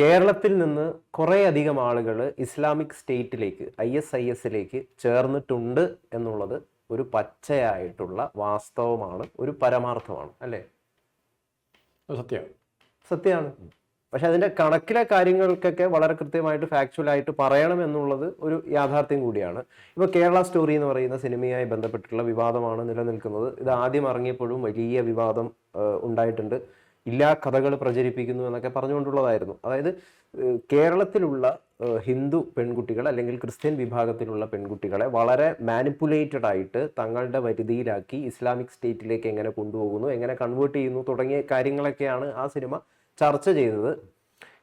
കേരളത്തിൽ നിന്ന് കുറേ അധികം ആളുകൾ ഇസ്ലാമിക് സ്റ്റേറ്റിലേക്ക് ഐ എസ് ഐ എസിലേക്ക് ചേർന്നിട്ടുണ്ട് എന്നുള്ളത് ഒരു പച്ചയായിട്ടുള്ള വാസ്തവമാണ് ഒരു പരമാർത്ഥമാണ് അല്ലേ? അത് സത്യം സത്യമാണ് പക്ഷെ അതിന്റെ കണക്കിലെ കാര്യങ്ങൾക്കൊക്കെ വളരെ കൃത്യമായിട്ട് ഫാക്ച്വൽ ആയിട്ട് പറയണം എന്നുള്ളത് ഒരു യാഥാർത്ഥ്യം കൂടിയാണ്. ഇപ്പൊ കേരള സ്റ്റോറി എന്ന് പറയുന്ന സിനിമയുമായി ബന്ധപ്പെട്ടിട്ടുള്ള വിവാദമാണ് നിലനിൽക്കുന്നത്. ഇത് ആദ്യം ഇറങ്ങിയപ്പോഴും വലിയ വിവാദം ഉണ്ടായിട്ടുണ്ട്. ഇല്ലാ കഥകൾ പ്രചരിപ്പിക്കുന്നു എന്നൊക്കെ പറഞ്ഞുകൊണ്ടുള്ളതായിരുന്നു. അതായത് കേരളത്തിലുള്ള ഹിന്ദു പെൺകുട്ടികൾ അല്ലെങ്കിൽ ക്രിസ്ത്യൻ വിഭാഗത്തിലുള്ള പെൺകുട്ടികളെ വളരെ മാനിപ്പുലേറ്റഡ് ആയിട്ട് തങ്ങളുടെ വരുതിയിലാക്കി ഇസ്ലാമിക് സ്റ്റേറ്റിലേക്ക് എങ്ങനെ കൊണ്ടുപോകുന്നു എങ്ങനെ കൺവേർട്ട് ചെയ്യുന്നു തുടങ്ങിയ കാര്യങ്ങളൊക്കെയാണ് ആ സിനിമ ചർച്ച ചെയ്തത്.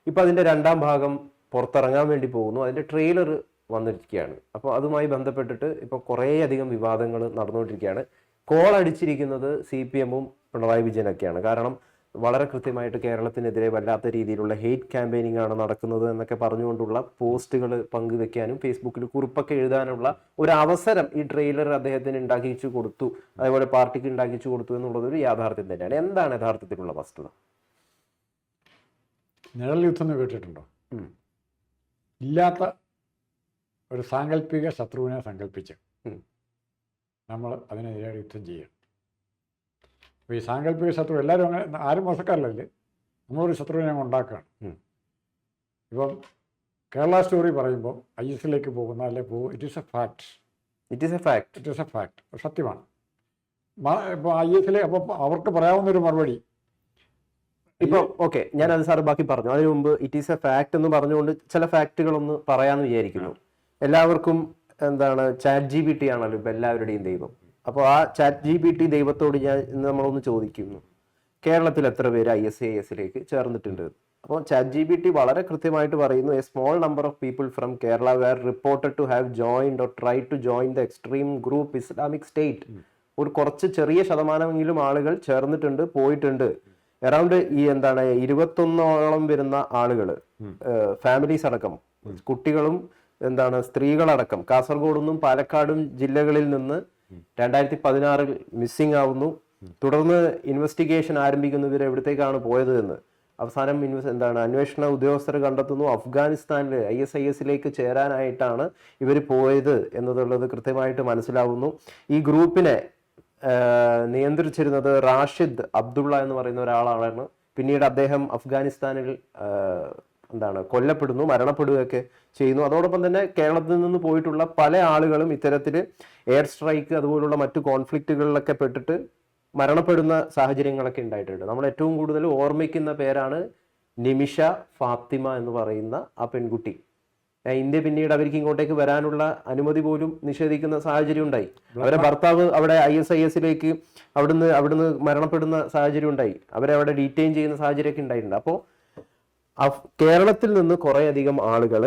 ഇപ്പം അതിന്റെ രണ്ടാം ഭാഗം പുറത്തിറങ്ങാൻ വേണ്ടി പോകുന്നു. അതിന്റെ ട്രെയിലർ വന്നിരിക്കുകയാണ്. അപ്പോൾ അതുമായി ബന്ധപ്പെട്ടിട്ട് ഇപ്പോൾ കുറേയധികം വിവാദങ്ങൾ നടന്നുകൊണ്ടിരിക്കുകയാണ്. കോൾ അടിച്ചിരിക്കുന്നത് സി പി എമ്മും പിണറായി വിജയനൊക്കെയാണ്. കാരണം വളരെ കൃത്യമായിട്ട് കേരളത്തിനെതിരെ വല്ലാത്ത രീതിയിലുള്ള ഹെയ്റ്റ് ക്യാമ്പയിനിങ് ആണ് നടക്കുന്നത് എന്നൊക്കെ പറഞ്ഞുകൊണ്ടുള്ള പോസ്റ്റുകൾ പങ്കുവെക്കാനും ഫേസ്ബുക്കിൽ കുറിപ്പൊക്കെ എഴുതാനുള്ള ഒരു അവസരം ഈ ട്രെയിലർ അദ്ദേഹത്തിന് ഉണ്ടാക്കിച്ചു കൊടുത്തു. അതേപോലെ പാർട്ടിക്ക് ഉണ്ടാക്കിച്ചു കൊടുത്തു എന്നുള്ളത് ഒരു യാഥാർത്ഥ്യം തന്നെയാണ്. എന്താണ് യഥാർത്ഥത്തിലുള്ള വസ്തുത? നിഴൽ യുദ്ധം കേട്ടിട്ടുണ്ടോ? ഇല്ലാത്ത ഒരു സാങ്കല്പിക ശത്രുവിനെ സങ്കല്പിച്ച് നമ്മൾ അതിനെതിരെ യുദ്ധം ചെയ്യണം അപ്പോൾ ഈ സാങ്കല്പിക ശത്രു എല്ലാവരും അങ്ങനെ ആരും മോശക്കാരല്ലേ നമ്മളൊരു ശത്രുവിനെ ഞങ്ങൾ ഉണ്ടാക്കുകയാണ്. ഇപ്പം കേരള സ്റ്റോറി പറയുമ്പോൾ ഐ എസിലേക്ക് പോകുന്ന അല്ലെ പോകും it is a fact it is a fact it is a fact സത്യമാണ്. ഇപ്പോൾ ഐ എസിലെ അപ്പോൾ അവർക്ക് പറയാവുന്ന ഒരു മറുപടി. ഇപ്പൊ ഓക്കെ ഞാൻ അത് സാർ ബാക്കി പറഞ്ഞു. അതിനു മുമ്പ് ഇറ്റ് ഈസ് എ ഫാക്ട് എന്ന് പറഞ്ഞുകൊണ്ട് ചില ഫാക്ടുകളൊന്ന് പറയാമെന്ന് വിചാരിക്കുന്നു. എല്ലാവർക്കും എന്താണ് ചാറ്റ് ജി ബി ടി ആണല്ലോ ഇപ്പൊ എല്ലാവരുടെയും ദൈവം. അപ്പോൾ ആ ചാറ്റ് ജി ബി ടി ദൈവത്തോട് ഞാൻ ഇന്ന് നമ്മളൊന്ന് ചോദിക്കുന്നു. കേരളത്തിൽ എത്ര പേര് ഐ എസ് ഐ എസിലേക്ക് ചേർന്നിട്ടുണ്ട്? അപ്പോൾ ചാറ്റ് ജി ബി ടി വളരെ കൃത്യമായിട്ട് പറയുന്നു a small number of people from Kerala were reported to have joined or try to join the extreme group Islamic State ഒരു കുറച്ച് ചെറിയ ശതമാനമെങ്കിലും ആളുകൾ ചേർന്നിട്ടുണ്ട് പോയിട്ടുണ്ട്. അറൗണ്ട് ഈ എന്താണ് ഇരുപത്തൊന്നോളം വരുന്ന ആളുകൾ ഫാമിലീസ് അടക്കം കുട്ടികളും എന്താണ് സ്ത്രീകളടക്കം കാസർഗോഡ് നിന്നും പാലക്കാടും ജില്ലകളിൽ നിന്ന് രണ്ടായിരത്തി പതിനാറിൽ മിസ്സിംഗ് ആവുന്നു. തുടർന്ന് ഇൻവെസ്റ്റിഗേഷൻ ആരംഭിക്കുന്നു ഇവർ എവിടത്തേക്കാണ് പോയത് എന്ന് അവസാനം ഇൻവെസ് എന്താണ് അന്വേഷണ ഉദ്യോഗസ്ഥർ കണ്ടെത്തുന്നു. അഫ്ഗാനിസ്ഥാനിൽ ഐ എസ് ഐ എസിലേക്ക് ചേരാനായിട്ടാണ് ഇവർ പോയത് എന്നതുള്ളത് കൃത്യമായിട്ട് മനസ്സിലാവുന്നു. ഈ ഗ്രൂപ്പിനെ നിയന്ത്രിച്ചിരുന്നത് റാഷിദ് അബ്ദുള്ള എന്ന് പറയുന്ന ഒരാളാണ്. പിന്നീട് അദ്ദേഹം അഫ്ഗാനിസ്ഥാനിൽ എന്താണ് കൊല്ലപ്പെടുന്നു മരണപ്പെടുകയൊക്കെ ചെയ്യുന്നു. അതോടൊപ്പം തന്നെ കേരളത്തിൽ നിന്ന് പോയിട്ടുള്ള പല ആളുകളും ഇത്തരത്തിൽ എയർ സ്ട്രൈക്ക് അതുപോലുള്ള മറ്റു കോൺഫ്ലിക്റ്റുകളിലൊക്കെ പെട്ടിട്ട് മരണപ്പെടുന്ന സാഹചര്യങ്ങളൊക്കെ ഉണ്ടായിട്ടുണ്ട്. നമ്മൾ ഏറ്റവും കൂടുതൽ ഓർമ്മിക്കുന്ന പേരാണ് നിമിഷ ഫാത്തിമ എന്ന് പറയുന്ന ആ പെൺകുട്ടി. ഇന്ത്യ പിന്നീട് അവർക്ക് ഇങ്ങോട്ടേക്ക് വരാനുള്ള അനുമതി പോലും നിഷേധിക്കുന്ന സാഹചര്യം ഉണ്ടായി. അവരെ ഭർത്താവ് അവിടെ ഐ എസ് ഐ എസിലേക്ക് അവിടുന്ന് അവിടുന്ന് മരണപ്പെടുന്ന സാഹചര്യം ഉണ്ടായി. അവരെ അവിടെ ഡീറ്റെയിൻ ചെയ്യുന്ന സാഹചര്യമൊക്കെ ഉണ്ടായിട്ടുണ്ട്. അപ്പോൾ കേരളത്തിൽ നിന്ന് കുറേ അധികം ആളുകൾ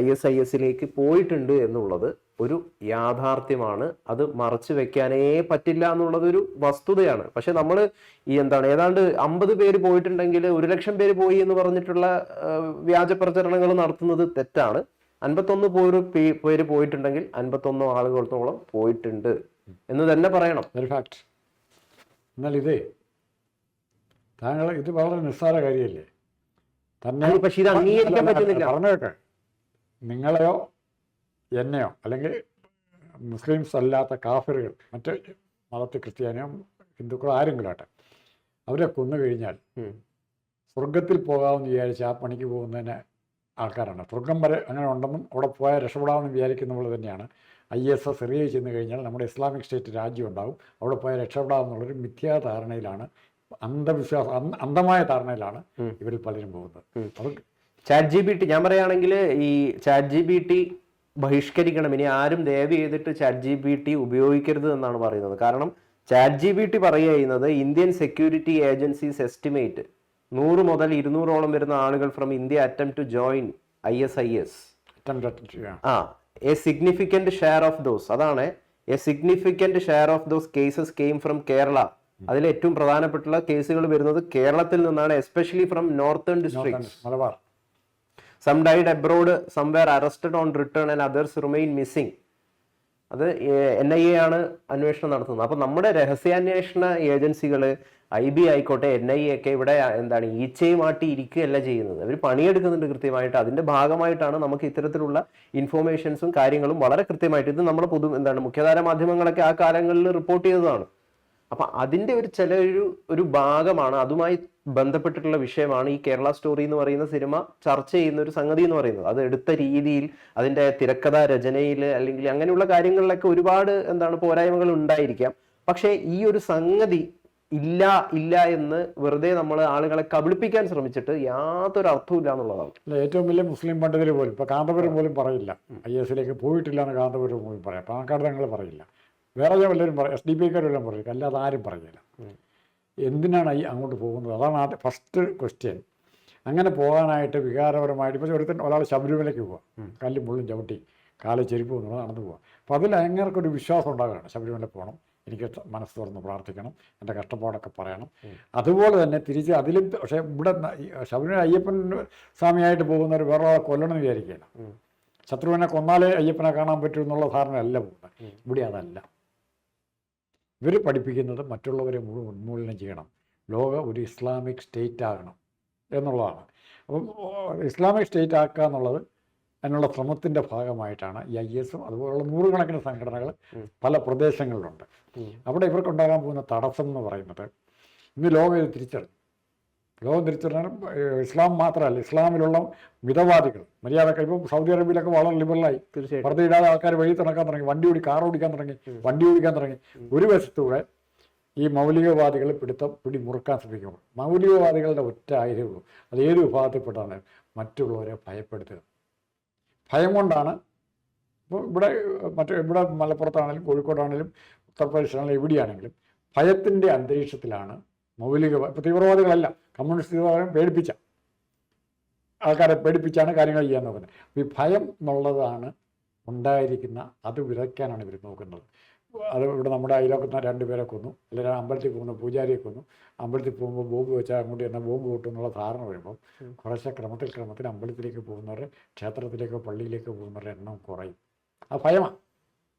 ഐ എസ് ഐ എസിലേക്ക് പോയിട്ടുണ്ട് എന്നുള്ളത് ഒരു യാഥാർത്ഥ്യമാണ്. അത് മറച്ചു വെക്കാനേ പറ്റില്ല എന്നുള്ളതൊരു വസ്തുതയാണ്. പക്ഷെ നമ്മൾ ഈ എന്താണ് ഏതാണ്ട് അമ്പത് പേര് പോയിട്ടുണ്ടെങ്കിൽ ഒരു ലക്ഷം പേര് പോയി എന്ന് പറഞ്ഞിട്ടുള്ള വ്യാജ പ്രചരണങ്ങൾ നടത്തുന്നത് തെറ്റാണ്. അൻപത്തൊന്ന് പേര് പേര് പോയിട്ടുണ്ടെങ്കിൽ അൻപത്തൊന്ന് ആളുകളോളം പോയിട്ടുണ്ട് എന്ന് തന്നെ പറയണം. ഒരു ഫാക്ട് എന്നാൽ ഇതേ താങ്കൾ ഇത് വളരെ നിസ്സാര കാര്യമല്ലേ? തന്നെ അത് പക്ഷേ ഇത് അംഗീകരിക്കാൻ പറ്റുന്നില്ല. പറഞ്ഞു കേട്ടെ നിങ്ങളെയോ എന്നെയോ അല്ലെങ്കിൽ മുസ്ലിംസ് അല്ലാത്ത കാഫറുകൾ മറ്റ് മതത്തിൽ ക്രിസ്ത്യാനിയോ ഹിന്ദുക്കളോ ആരെങ്കിലും ആട്ടെ അവരെ കൊന്നു കഴിഞ്ഞാൽ. സ്വർഗത്തിൽ പോകാമെന്ന് വിചാരിച്ച് ആ പണിക്ക് പോകുന്നതിന് ആൾക്കാരാണ് സ്വർഗം വരെ അങ്ങനെ ഉണ്ടെന്നും അവിടെ പോയാൽ രക്ഷപ്പെടാമെന്ന് വിചാരിക്കുന്ന പോലെ തന്നെയാണ് ഐ എസ് എസ് റിയ ചെന്ന് കഴിഞ്ഞാൽ നമ്മുടെ ഇസ്ലാമിക് സ്റ്റേറ്റ് രാജ്യം ഉണ്ടാവും അവിടെ പോയാൽ രക്ഷപ്പെടാമെന്നുള്ളൊരു മിഥ്യാ ധാരണയിലാണ് അന്ധവിശ്വാസം അന്ധമായ ധാരണയിലാണ്. ഇവരിൽ പലരും പോകുന്നത്. അത് ചാറ്റ് ജി ബി ടി ഞാൻ പറയുകയാണെങ്കിൽ ഈ ചാറ്റ് ജി ബി ടി ബഹിഷ്കരിക്കണം ഇനി ആരും ദയവ് ചെയ്തിട്ട് ചാറ്റ് ജി ബി ടി ഉപയോഗിക്കരുത് എന്നാണ് പറയുന്നത് കാരണം ചാറ്റ് ജി ബി ടി പറയുക ചെയ്യുന്നത് ഇന്ത്യൻ സെക്യൂരിറ്റി ഏജൻസീസ് എസ്റ്റിമേറ്റ് നൂറ് മുതൽ ഇരുന്നൂറോളം വരുന്ന ആളുകൾ from India attempt to join I S I S. ആ a significant share of those അതാണ് a significant share of those cases came from Kerala അതിൽ ഏറ്റവും പ്രധാനപ്പെട്ടുള്ള കേസുകൾ വരുന്നത് കേരളത്തിൽ നിന്നാണ് especially from northern district Malabar. Some died abroad somewhere arrested on return and others remain missing അത് എൻ ഐ എ ആണ് അന്വേഷണം നടത്തുന്നത്. അപ്പൊ നമ്മുടെ രഹസ്യാന്വേഷണ ഏജൻസികൾ ഐ ബി ആയിക്കോട്ടെ എൻ ഐ എ ഒക്കെ ഇവിടെ എന്താണ് ഈച്ചയും ആട്ടി ഇരിക്കുകയല്ല ചെയ്യുന്നത്. അവർ പണിയെടുക്കുന്നുണ്ട് കൃത്യമായിട്ട്. അതിന്റെ ഭാഗമായിട്ടാണ് നമുക്ക് ഇത്തരത്തിലുള്ള ഇൻഫോർമേഷൻസും കാര്യങ്ങളും വളരെ കൃത്യമായിട്ട്. ഇത് നമ്മുടെ പൊതു എന്താണ് മുഖ്യധാര മാധ്യമങ്ങളൊക്കെ ആ കാലങ്ങളിൽ റിപ്പോർട്ട് ചെയ്തതാണ്. അപ്പൊ അതിന്റെ ഒരു ചില ഒരു ഒരു ഭാഗമാണ് അതുമായി ബന്ധപ്പെട്ടിട്ടുള്ള വിഷയമാണ് ഈ കേരള സ്റ്റോറി എന്ന് പറയുന്ന സിനിമ ചർച്ച ചെയ്യുന്ന ഒരു സംഗതി എന്ന് പറയുന്നത്. അത് എടുത്ത രീതിയിൽ അതിന്റെ തിരക്കഥ രചനയിൽ അല്ലെങ്കിൽ അങ്ങനെയുള്ള കാര്യങ്ങളിലൊക്കെ ഒരുപാട് എന്താണ് പോരായ്മകൾ ഉണ്ടായിരിക്കാം. പക്ഷേ ഈ ഒരു സംഗതി ഇല്ല ഇല്ല എന്ന് വെറുതെ നമ്മൾ ആളുകളെ കബളിപ്പിക്കാൻ ശ്രമിച്ചിട്ട് യാതൊരു അർത്ഥവും എന്നുള്ളതാണ്. ഏറ്റവും വലിയ മുസ്ലിം പണ്ഡിതർ പോലും ഇപ്പോൾ കാന്തപുരം പോലും പറയില്ല. ഐ എസിലേക്ക് പോയിട്ടില്ല എന്ന് കാന്തപുരം പോലും പറയാം. പാണക്കാട് തങ്ങൾ പറയില്ല. വേറെ ഞാൻ വല്ലവരും പറയും എസ് ഡി പി വല്ലതും പറയും. അല്ലാതെ ആരും പറയില്ല എന്തിനാണ് ഈ അങ്ങോട്ട് പോകുന്നത്? അതാണ് ആദ്യം ഫസ്റ്റ് ക്വസ്റ്റ്യൻ അങ്ങനെ പോകാനായിട്ട് വികാരപരമായിട്ട് ഇപ്പോൾ ഒരുത്തൻ ഒരാൾ ശബരിമലയ്ക്ക് പോവാം. കല്ലും മുള്ളും ചവിട്ടി കാലിൽ ചെരുപ്പ് എന്നുള്ളത് നടന്നു പോവാം. അപ്പോൾ അതിൽ അങ്ങനെയൊരു വിശ്വാസം ഉണ്ടാകുകയാണ്. ശബരിമല പോകണം. എനിക്ക് മനസ്സ് തുറന്ന് പ്രാർത്ഥിക്കണം. എന്റെ കഷ്ടപ്പാടൊക്കെ പറയണം. അതുപോലെ തന്നെ തിരിച്ച് അതിലും പക്ഷേ ഇവിടെ ശബരിമല അയ്യപ്പൻ സ്വാമിയായിട്ട് പോകുന്നവർ വേറെ ആളെ കൊല്ലണം എന്ന് വിചാരിക്കുകയില്ല ശത്രുവിനെ കൊന്നാലേ അയ്യപ്പനെ കാണാൻ പറ്റൂ എന്നുള്ള ധാരണയല്ല പോകുന്നത്. ഇവിടെ അതല്ല. ഇവർ പഠിപ്പിക്കുന്നത് മറ്റുള്ളവരെ മുഴുവൻ ഉന്മൂലനം ചെയ്യണം. ലോകം ഒരു ഇസ്ലാമിക് സ്റ്റേറ്റ് ആകണം എന്നുള്ളതാണ്. അപ്പം ഇസ്ലാമിക് സ്റ്റേറ്റ് ആക്കുക എന്നുള്ളത് അതിനുള്ള ശ്രമത്തിന്റെ ഭാഗമായിട്ടാണ് ഈ ഐ എസും അതുപോലുള്ള നൂറുകണക്കിന് സംഘടനകൾ പല പ്രദേശങ്ങളിലുണ്ട്. അവിടെ ഇവർക്കുണ്ടാകാൻ പോകുന്ന തടസ്സം എന്ന് പറയുന്നത് ഇന്ന് ലോകം ഇത് തിരിച്ചറിഞ്ഞു. ലോകം തിരിച്ചറിഞ്ഞാൽ ഇസ്ലാം മാത്രമല്ല ഇസ്ലാമിലുള്ള മിതവാദികൾ. മര്യാദക്കാർ ഇപ്പം സൗദി അറേബ്യയിലൊക്കെ വളരെ ലിബറലായി വെറുതെ ഇടാതെ ആൾക്കാർ വഴി തുറക്കാൻ തുടങ്ങി വണ്ടി ഓടി കാർ ഓടിക്കാൻ തുടങ്ങി വണ്ടി ഓടിക്കാൻ തുടങ്ങി. ഒരു വശത്തൂടെ ഈ മൗലികവാദികൾ പിടുത്തം പിടി മുറുക്കാൻ ശ്രമിക്കുമ്പോൾ മൗലികവാദികളുടെ ഒറ്റ ആയുധവും അത് ഏത് വിഭാഗത്തിൽപ്പെട്ടാണ് മറ്റുള്ളവരെ ഭയപ്പെടുത്തുക? ഭയം കൊണ്ടാണ് ഇപ്പോൾ ഇവിടെ മറ്റു ഇവിടെ മലപ്പുറത്താണെങ്കിലും കോഴിക്കോടാണെങ്കിലും ഉത്തർപ്രദേശാണെങ്കിലും എവിടെയാണെങ്കിലും ഭയത്തിന്റെ അന്തരീക്ഷത്തിലാണ് മൗലിക തീവ്രവാദികളല്ല. കമ്മ്യൂണിസ്റ്റ് തീവ്രവാദം പേടിപ്പിച്ച ആൾക്കാരെ പേടിപ്പിച്ചാണ് കാര്യങ്ങൾ ചെയ്യാൻ നോക്കുന്നത്. അപ്പോൾ ഈ ഭയം എന്നുള്ളതാണ് ഉണ്ടായിരിക്കുന്ന അത് വിതയ്ക്കാനാണ് ഇവർ നോക്കുന്നത്. അത് ഇവിടെ നമ്മുടെ അയലോക്കത്ത് രണ്ട് പേരെ കൊന്നു. അല്ലെങ്കിൽ അമ്പലത്തിൽ പോകുന്നു പൂജാരിയെ കൊന്നു. അമ്പലത്തിൽ പോകുമ്പോൾ ബോംബ് വെച്ചാൽ അങ്ങോട്ട് എന്നാൽ ബോംബ് പൊട്ടും എന്നുള്ള ധാരണ വരുമ്പോൾ കുറച്ച് ക്രമത്തിൽ ക്രമത്തിൽ അമ്പലത്തിലേക്ക് പോകുന്നവരെ ക്ഷേത്രത്തിലേക്കോ പള്ളിയിലേക്കോ പോകുന്നവരുടെ എണ്ണം കുറയും. ആ ഭയമാണ്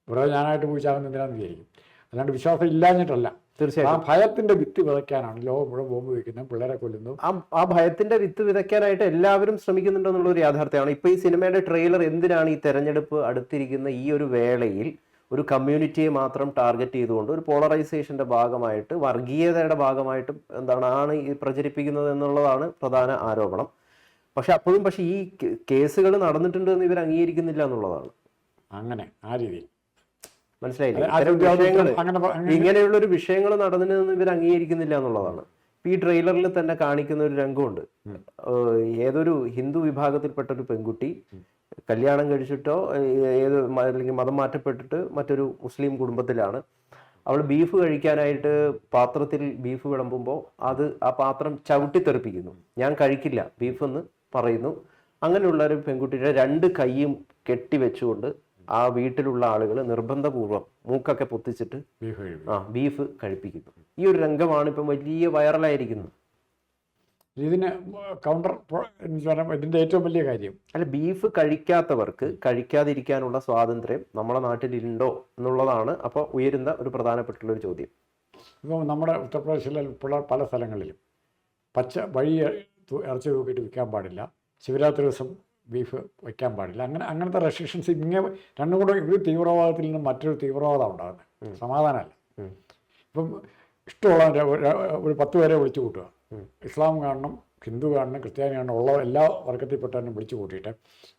ഇവിടെ ഞാനായിട്ട് പോയി എന്തിനാണെന്ന് വിചാരിക്കും. അല്ലാണ്ട് വിശ്വാസം ഇല്ലാഞ്ഞിട്ടല്ല. ആ ഭയത്തിന്റെ വിത്ത് വിതയ്ക്കാനാണ് ലോകം മുഴുവൻ ബോംബ് വയ്ക്കുന്നതും പിള്ളേരെ കൊല്ലുന്നു. ആ ആ ഭയത്തിന്റെ വിത്ത് വിതയ്ക്കാനായിട്ട് എല്ലാവരും ശ്രമിക്കുന്നുണ്ടെന്നുള്ള ഒരു യാഥാർത്ഥ്യമാണ്. ഇപ്പൊ ഈ സിനിമയുടെ ട്രെയിലർ എന്തിനാണ് ഈ തെരഞ്ഞെടുപ്പ് അടുത്തിരിക്കുന്ന ഈ ഒരു വേളയിൽ ഒരു കമ്മ്യൂണിറ്റിയെ മാത്രം ടാർഗറ്റ് ചെയ്തുകൊണ്ട് ഒരു പോളറൈസേഷന്റെ ഭാഗമായിട്ട് വർഗീയതയുടെ ഭാഗമായിട്ട് എന്താണ് ആണ് ഈ പ്രചരിപ്പിക്കുന്നത് എന്നുള്ളതാണ് പ്രധാന ആരോപണം. പക്ഷെ അപ്പോഴും പക്ഷെ ഈ കേസുകൾ നടന്നിട്ടുണ്ട് എന്ന് ഇവർ അംഗീകരിക്കുന്നില്ല എന്നുള്ളതാണ്. അങ്ങനെ ആ രീതിയിൽ. മനസ്സിലായില്ലേ? ഇങ്ങനെയുള്ള ഒരു വിഷയങ്ങൾ നടന്നിരുന്നെന്ന് ഇവർ അംഗീകരിക്കുന്നില്ല എന്നുള്ളതാണ്. ഇപ്പൊ ഈ ട്രെയിലറിൽ തന്നെ കാണിക്കുന്ന ഒരു രംഗമുണ്ട്. ഏതൊരു ഹിന്ദു വിഭാഗത്തിൽപ്പെട്ട ഒരു പെൺകുട്ടി കല്യാണം കഴിച്ചിട്ടോ ഏത് അല്ലെങ്കിൽ മതം മാറ്റപ്പെട്ടിട്ട് മറ്റൊരു മുസ്ലിം കുടുംബത്തിലാണ്. അവൾ ബീഫ് കഴിക്കാനായിട്ട് പാത്രത്തിൽ ബീഫ് വിളമ്പുമ്പോൾ അത് ആ പാത്രം ചവിട്ടിത്തെറിപ്പിക്കുന്നു. ഞാൻ കഴിക്കില്ല ബീഫ് എന്ന് പറയുന്നു. അങ്ങനെയുള്ള ഒരു പെൺകുട്ടിയുടെ രണ്ട് കൈയും കെട്ടിവെച്ചുകൊണ്ട് ആ വീട്ടിലുള്ള ആളുകൾ നിർബന്ധപൂർവം മൂക്കൊക്കെ പൊത്തിച്ചിട്ട് ആ ബീഫ് കഴിപ്പിക്കുന്നു ഈ ഒരു രംഗമാണ് ഇപ്പം വലിയ വൈറലായിരിക്കുന്നത്. ഇതിന് കൗണ്ടർ ഇതിന്റെ ഏറ്റവും വലിയ കാര്യം. അല്ല ബീഫ് കഴിക്കാത്തവർക്ക് കഴിക്കാതിരിക്കാനുള്ള സ്വാതന്ത്ര്യം നമ്മുടെ നാട്ടിലുണ്ടോ എന്നുള്ളതാണ് അപ്പോൾ ഉയരുന്ന ഒരു പ്രധാനപ്പെട്ടുള്ള ഒരു ചോദ്യം. ഇപ്പോൾ നമ്മുടെ ഉത്തർപ്രദേശിലെ ഉൾപ്പെടെ പല സ്ഥലങ്ങളിലും പച്ച വഴി ഇറച്ചി തൂക്കിയിട്ട് വിൽക്കാൻ പാടില്ല. ശിവരാത്രി ദിവസം ബീഫ് വയ്ക്കാൻ പാടില്ല. അങ്ങനെ അങ്ങനത്തെ റെസ്ട്രിക്ഷൻസ് ഇങ്ങനെ രണ്ടും കൂടെ ഒരു തീവ്രവാദത്തിൽ നിന്ന് മറ്റൊരു തീവ്രവാദം ഉണ്ടാകുന്നത്. സമാധാനമല്ല. ഇപ്പം ഇഷ്ടമുള്ള ഒരു- പത്ത് പേരെ വിളിച്ചു കൂട്ടുക. ഇസ്ലാം കാണണം ഹിന്ദു കാണണം ക്രിസ്ത്യാനി കാണണം ഉള്ള എല്ലാ വർഗത്തിൽപ്പെട്ടവരും വിളിച്ചു കൂട്ടിയിട്ട്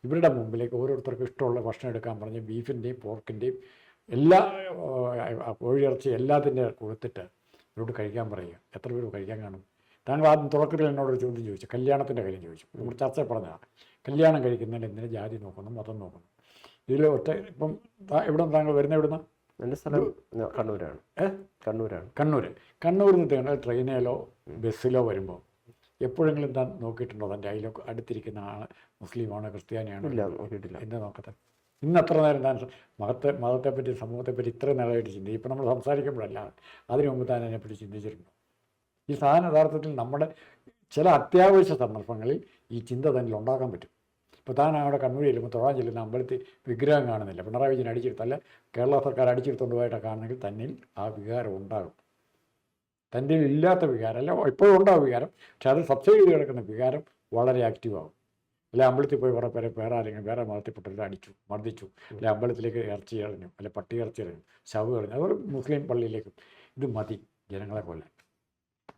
ഇവരുടെ മുമ്പിലേക്ക് ഓരോരുത്തർക്കും ഇഷ്ടമുള്ള ഭക്ഷണം എടുക്കാൻ പറഞ്ഞ് ബീഫിന്റെയും പോർക്കിന്റെയും എല്ലാ കോഴിയിറച്ചി എല്ലാത്തിന്റെ കൊടുത്തിട്ട് ഇവരോട് കഴിക്കാൻ പറയുക. എത്ര പേര് കഴിക്കാൻ കാണും? താങ്കൾ ആദ്യം തുടക്കത്തിൽ എന്നോടൊരു ചോദ്യം ചോദിച്ചു. കല്യാണത്തിന്റെ കാര്യം ചോദിച്ചു. നമ്മൾ ചർച്ച പറഞ്ഞതാണ് കല്യാണം കഴിക്കുന്നതിന് എന്തിനാ ജാതി നോക്കുന്നു മതം നോക്കുന്നു? ഇതിൽ ഒറ്റ ഇപ്പം എവിടെ താങ്കൾ വരുന്ന എവിടുന്ന? എന്റെ സ്ഥലം കണ്ണൂരാണ്. ഏ? കണ്ണൂരാണ്. കണ്ണൂർ കണ്ണൂരിൽ നിന്ന് നിങ്ങൾ ട്രെയിനിലോ ബസ്സിലോ വരുമ്പോൾ എപ്പോഴെങ്കിലും താൻ നോക്കിയിട്ടുണ്ടോ? തന്റെ അതിലൊക്കെ അടുത്തിരിക്കുന്ന ആൾ മുസ്ലിമാണോ ക്രിസ്ത്യാനിയാണോ? എന്താ നോക്കത്തെ? ഇന്ന് അത്ര നേരം താൻ മതത്തെ മതത്തെപ്പറ്റി സമൂഹത്തെപ്പറ്റി ഇത്ര നേരമായിട്ട് ചിന്തിക്കും ഇപ്പം നമ്മൾ സംസാരിക്കുമ്പോഴല്ല അതിനു മുമ്പ് താൻ അതിനെപ്പറ്റി ചിന്തിച്ചിട്ടുണ്ടോ? ഈ സാധനം യഥാർത്ഥത്തിൽ നമ്മുടെ ചില അത്യാവശ്യ സന്ദർഭങ്ങളിൽ ഈ ചിന്ത തന്നിൽ ഉണ്ടാക്കാൻ പറ്റും. ഇപ്പോൾ താൻ അവിടെ കണ്ണൂർ ചെല്ലുമ്പോൾ തൊഴാൻ ചെല്ലുന്ന അമ്പലത്തിൽ വിഗ്രഹം കാണുന്നില്ല. പിണറായി വിജയൻ അടിച്ചെടുത്തല്ല കേരള സർക്കാർ അടിച്ചെടുത്തുകൊണ്ട് പോയിട്ടൊക്കെ കാണുന്നെങ്കിൽ തന്നിൽ ആ വികാരം ഉണ്ടാകും. തന്റെ ഇല്ലാത്ത വികാരം അല്ല ഇപ്പോഴും ഉണ്ടാവും വികാരം പക്ഷെ അത് സബ്സിഡി ചെയ്ത് കിടക്കുന്ന വികാരം വളരെ ആക്റ്റീവാകും അല്ലെ അമ്പലത്തിൽ പോയി കുറേ പേരെ വേറെ ആരെങ്കിലും വേറെ മതത്തിൽപ്പെട്ടവരെ അടിച്ചു മർദ്ദിച്ചു അല്ലെ അമ്പലത്തിലേക്ക് ഇറച്ചി എറിഞ്ഞു അല്ലെ പട്ടി ഇറച്ചി എറിഞ്ഞു ശവ് എറിഞ്ഞു അതുപോലെ മുസ്ലിം പള്ളിയിലേക്കും. ഇത് മതി ജനങ്ങളെ കൊല്ലാൻ.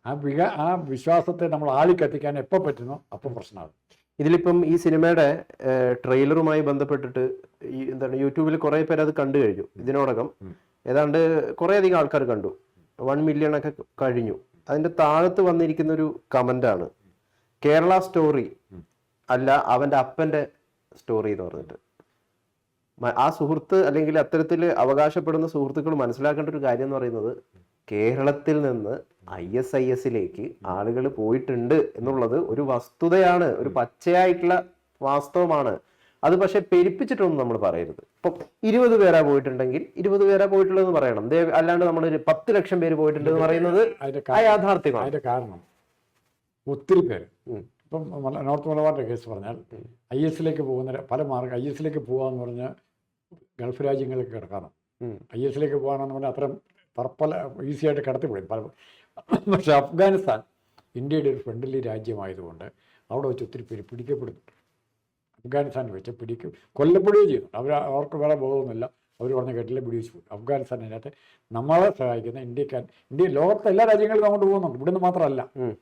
ആ വിക ആ വിശ്വാസത്തെ നമ്മൾ ആളിക്കത്തിക്കാൻ എപ്പോൾ പറ്റുന്നോ അപ്പോൾ പ്രശ്നമാകും. ഇതിലിപ്പം ഈ സിനിമയുടെ ട്രെയിലറുമായി ബന്ധപ്പെട്ടിട്ട് ഈ എന്താണ് യൂട്യൂബിൽ കുറേ പേര് അത് കണ്ടു കഴിഞ്ഞു ഇതിനോടകം. ഏതാണ്ട് കുറേ അധികം ആൾക്കാർ കണ്ടു. വൺ മില്യൺ ഒക്കെ കഴിഞ്ഞു. അതിന്റെ താഴത്ത് വന്നിരിക്കുന്ന ഒരു കമന്റ് ആണ് കേരള സ്റ്റോറി അല്ല അവന്റെ അപ്പന്റെ സ്റ്റോറി എന്ന് പറഞ്ഞിട്ട്. ആ സുഹൃത്ത് അല്ലെങ്കിൽ അത്തരത്തിൽ അവകാശപ്പെടുന്ന സുഹൃത്തുക്കൾ മനസ്സിലാക്കേണ്ട ഒരു കാര്യം എന്ന് പറയുന്നത് കേരളത്തിൽ നിന്ന് ഐ എസ് ഐ എസിലേക്ക് ആളുകൾ പോയിട്ടുണ്ട് എന്നുള്ളത് ഒരു വസ്തുതയാണ് ഒരു പച്ചയായിട്ടുള്ള വാസ്തവമാണ്. അത് പക്ഷെ പെരുപ്പിച്ചിട്ടൊന്നും നമ്മൾ പറയരുത്. ഇപ്പം ഇരുപത് പേരാ പോയിട്ടുണ്ടെങ്കിൽ ഇരുപത് പേരാ പോയിട്ടുള്ളതെന്ന് പറയണം. അല്ലാണ്ട് നമ്മൾ ഒരു പത്ത് ലക്ഷം പേര് പോയിട്ടുണ്ട് എന്ന് പറയുന്നത് യാഥാർത്ഥ്യമാണ്. അതിന്റെ കാരണം ഒത്തിരി പേര്. ഇപ്പം നോർത്ത് മലബാറിന്റെ കേസ് പറഞ്ഞാൽ ഐ എസിലേക്ക് പോകുന്ന പല മാർഗം ഐ എസിലേക്ക് പോകാന്ന് പറഞ്ഞാൽ ഗൾഫ് രാജ്യങ്ങളിലേക്ക് കിടക്കണം. ഐ എസിലേക്ക് പോകാനെന്ന് പറഞ്ഞാൽ അത്രയും തർപ്പല ഈസിയായിട്ട് കടത്തിപ്പോയി പല പക്ഷേ അഫ്ഗാനിസ്ഥാൻ ഇന്ത്യയുടെ ഒരു ഫ്രണ്ട്ലി രാജ്യമായതുകൊണ്ട് അവിടെ വെച്ച് ഒത്തിരി പേര് പിടിക്കപ്പെടുന്നുണ്ട്. അഫ്ഗാനിസ്ഥാനിൽ വെച്ച് പിടിക്കും കൊല്ലപ്പെടുകയും ചെയ്തു അവർ അവർക്ക് വേറെ ബോധമൊന്നുമില്ല. അവർ പറഞ്ഞ കേട്ടില്ല പിടിച്ചു പോയി. അഫ്ഗാനിസ്ഥാനിനകത്ത് നമ്മളെ സഹായിക്കുന്ന ഇന്ത്യക്കാർ ഇന്ത്യ ലോകത്തെ എല്ലാ രാജ്യങ്ങളിലും അങ്ങോട്ട് പോകുന്നുണ്ട്. ഇവിടുന്ന് മാത്രമല്ല. എവിടെ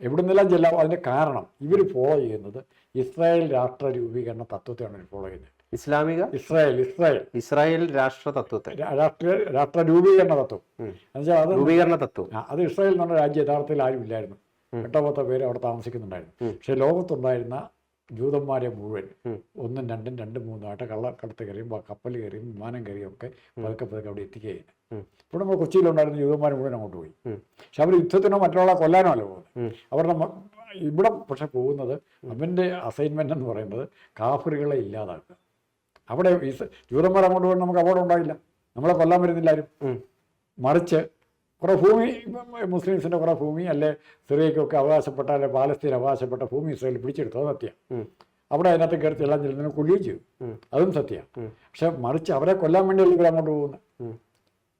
എവിടുന്നെല്ലാം ചെല്ലാം അതിന്റെ കാരണം ഇവർ ഫോളോ ചെയ്യുന്നത് ഇസ്രായേൽ രാഷ്ട്ര രൂപീകരണ തത്വത്തെയാണ് ഇവർ ഫോളോ ചെയ്യുന്നത്. ഇസ്ലാമിക? Israel Israel. ഇസ്രായേൽ രാഷ്ട്ര തത്വത്തെ രാഷ്ട്രീയ രാഷ്ട്ര രൂപീകരണ തത്വം. എന്നുവെച്ചാൽ അത് രൂപീകരണ തത്വം അത് ഇസ്രായേൽ എന്ന് പറഞ്ഞ രാജ്യം യഥാർത്ഥത്തിൽ ആരും ഇല്ലായിരുന്നു എട്ടാമത്തെ എട്ടോ പത്തോ പേര് അവിടെ താമസിക്കുന്നുണ്ടായിരുന്നു. പക്ഷെ ലോകത്തുണ്ടായിരുന്ന ജൂതന്മാരെ മുഴുവൻ ഒന്നും രണ്ടും രണ്ടും മൂന്നുമായിട്ട് കള്ളക്കടത്ത് കയറിയും ബ- കപ്പൽ കയറിയും വിമാനം കയറിയും ഒക്കെ പതുക്കെ പതുക്കെ അവിടെ എത്തിക്കുകയാണ്. ഇപ്പോൾ നമ്മൾ കൊച്ചിയിലുണ്ടായിരുന്ന ജൂതന്മാർ മുഴുവൻ അങ്ങോട്ട് പോയി. പക്ഷെ അവർ യുദ്ധത്തിനോ മറ്റുള്ള കൊല്ലാനോ അല്ല പോകുന്നത്. അവരുടെ ഇവിടെ പക്ഷെ പോകുന്നത് അവന്റെ അസൈൻമെന്റ് എന്ന് പറയുന്നത് കാഫറുകളെ ഇല്ലാതാക്കുക. അവിടെ ജൂതന്മാർ അങ്ങോട്ട് പോയി നമുക്ക് അപകടം ഉണ്ടായില്ല. നമ്മളെ കൊല്ലാൻ വരുന്നില്ല ആരും. മറിച്ച് കുറേ ഭൂമി മുസ്ലിംസിന്റെ കുറേ ഭൂമി അല്ലെ സിറിയക്കൊക്കെ അവകാശപ്പെട്ട അല്ലെ പാലസ്തീൻ അവകാശപ്പെട്ട ഭൂമി ഇസ്രായേൽ പിടിച്ചെടുത്തു അത് സത്യം. അവിടെ അതിനകത്ത് കയറി എല്ലാം ചെല്ലുന്നതിന് കൊല്ലുകയും ചെയ്തു. അതും സത്യമാണ് പക്ഷെ മറിച്ച് അവരെ കൊല്ലാൻ വേണ്ടിയല്ല ഇവർ അങ്ങോട്ട് പോകുന്നത്.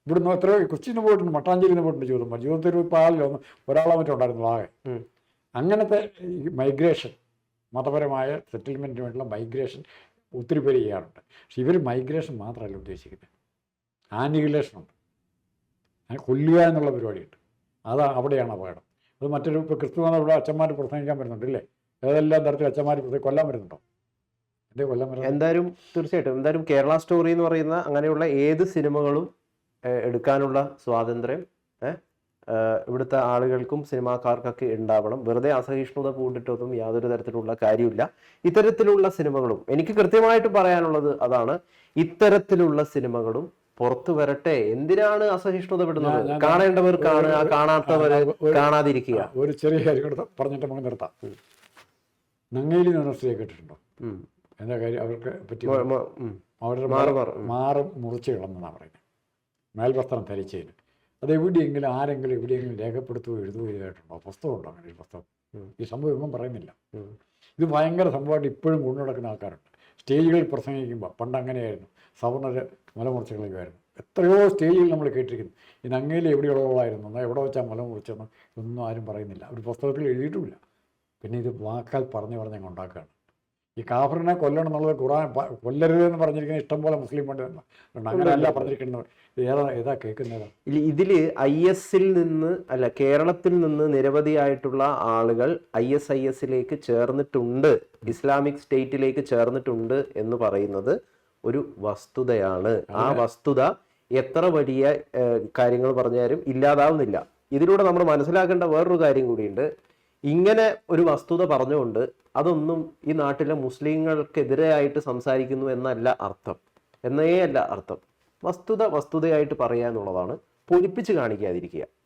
ഇവിടുന്ന് എത്രയോ കൊച്ചിന് പോയിട്ടുണ്ട് മട്ടാഞ്ചേരി നിന്ന് പോയിട്ടുണ്ട് ജൂതന്മാർ ജൂതത്തിൽ ഇപ്പോൾ ആളിലൊന്നും ഒരാളെ മറ്റും ഉണ്ടായിരുന്നു ആകെ. അങ്ങനത്തെ മൈഗ്രേഷൻ മതപരമായ സെറ്റിൽമെന്റിന് വേണ്ടിയുള്ള മൈഗ്രേഷൻ ഒത്തിരി പേര് ചെയ്യാറുണ്ട്. പക്ഷെ ഇവർ മൈഗ്രേഷൻ മാത്രമല്ല ഉദ്ദേശിക്കുന്നത്. അങ്ങനെ കൊല്ലുക എന്നുള്ള പരിപാടിയുണ്ട്. അത് അവിടെയാണ് അപകടം. അത് മറ്റൊരു ഇപ്പോൾ ക്രിസ്തു മതം ഇവിടെ അച്ഛന്മാർ പ്രസംഗിക്കാൻ വരുന്നുണ്ട് ഇല്ലേ ഏതെല്ലാം തരത്തിൽ അച്ഛന്മാർ കൊല്ലാൻ വരുന്നുണ്ടോ? എന്തേ കൊല്ലാൻ വരുന്നത്? എന്തായാലും തീർച്ചയായിട്ടും. എന്തായാലും കേരള സ്റ്റോറി എന്ന് പറയുന്ന അങ്ങനെയുള്ള ഏത് സിനിമകളും എടുക്കാനുള്ള സ്വാതന്ത്ര്യം ഇവിടുത്തെ ആളുകൾക്കും സിനിമാക്കാർക്കൊക്കെ ഉണ്ടാവണം. വെറുതെ അസഹിഷ്ണുത പൂണ്ടിട്ടൊന്നും യാതൊരു തരത്തിലുള്ള കാര്യമില്ല. ഇത്തരത്തിലുള്ള സിനിമകളും എനിക്ക് കൃത്യമായിട്ട് പറയാനുള്ളത് അതാണ് ഇത്തരത്തിലുള്ള സിനിമകളും പുറത്തു വരട്ടെ. എന്തിനാണ് അസഹിഷ്ണുത വിടുന്നത് കാണേണ്ടവർ കാണുക കാണാത്തവര് കാണാതിരിക്കുക. ഒരു ചെറിയ കാര്യം കൂടെ പറഞ്ഞിട്ട് നമുക്ക് നിർത്താം. നങ്ങേലി യൂണിവേഴ്സിറ്റിയെ കേട്ടിട്ടുണ്ടോ? എന്താ കാര്യം? അവർക്ക് പറ്റി. അവരുടെ മാറ് മുറിച്ച് കിടന്നെന്നാണ് പറയുന്നത്. മേൽവസ്ത്രം ധരിച്ചതിന്. അത് എവിടെയെങ്കിലും ആരെങ്കിലും എവിടെയെങ്കിലും രേഖപ്പെടുത്തുകയോ എഴുതുകയോ ചെയ്തിട്ടുണ്ടോ പുസ്തകമുണ്ടോ അങ്ങനെ ഒരു പുസ്തകം? ഈ സംഭവം ഒന്നും പറയുന്നില്ല. ഇത് ഭയങ്കര സംഭവമായിട്ട് ഇപ്പോഴും കൊണ്ടു നടക്കുന്ന ആൾക്കാരുണ്ട്. സ്റ്റേജുകളിൽ പ്രസംഗിക്കുമ്പോൾ പണ്ട് അങ്ങനെയായിരുന്നു. സവർണർ മലമുറിച്ചുകളൊക്കെയായിരുന്നു എത്രയോ സ്റ്റേജിൽ നമ്മൾ കേട്ടിരിക്കുന്നു. ഇത് അങ്ങയിൽ എവിടെയുള്ളതായിരുന്നു എന്നാൽ എവിടെ വെച്ചാൽ മലമുറിച്ചെന്ന് ഇതൊന്നും ആരും പറയുന്നില്ല. ഒരു പുസ്തകത്തിൽ എഴുതിയിട്ടുമില്ല. പിന്നെ ഇത് വാക്കാൽ പറഞ്ഞു പറഞ്ഞ് അങ്ങ് ഉണ്ടാക്കുകയാണ്. ഈ കാഫറിനെ കൊല്ലണം എന്നുള്ളത് ഖുറാൻ കൊല്ലരുത് എന്ന് പറഞ്ഞിരിക്കുന്ന ഇഷ്ടംപോലെ മുസ്ലിം പണ്ഡിതന്മാർ ഉണ്ട് അങ്ങനെയല്ല പറഞ്ഞിരിക്കുന്നത്. ഏതാ ഏതാ കേൾക്കുന്നത്? ഇതിൽ ഐ എസിൽ നിന്ന് അല്ല കേരളത്തിൽ നിന്ന് നിരവധിയായിട്ടുള്ള ആളുകൾ ഐ എസ് ഐ എസിലേക്ക് ചേർന്നിട്ടുണ്ട്. ഇസ്ലാമിക് സ്റ്റേറ്റിലേക്ക് ചേർന്നിട്ടുണ്ട് എന്ന് പറയുന്നത് ഒരു വസ്തുതയാണ്. ആ വസ്തുത എത്ര വലിയ കാര്യങ്ങൾ പറഞ്ഞാലും ഇല്ലാതാവുന്നില്ല. ഇതിലൂടെ നമ്മൾ മനസ്സിലാക്കേണ്ട വേറൊരു കാര്യം കൂടിയുണ്ട്. ഇങ്ങനെ ഒരു വസ്തുത പറഞ്ഞുകൊണ്ട് അതൊന്നും ഈ നാട്ടിലെ മുസ്ലിങ്ങൾക്കെതിരെയായിട്ട് സംസാരിക്കുന്നു എന്നല്ല അർത്ഥം. എന്നേ അല്ല അർത്ഥം. വസ്തുത വസ്തുതയായിട്ട് പറയുക എന്നുള്ളതാണ് പൊലിപ്പിച്ച് കാണിക്കാതിരിക്കുക.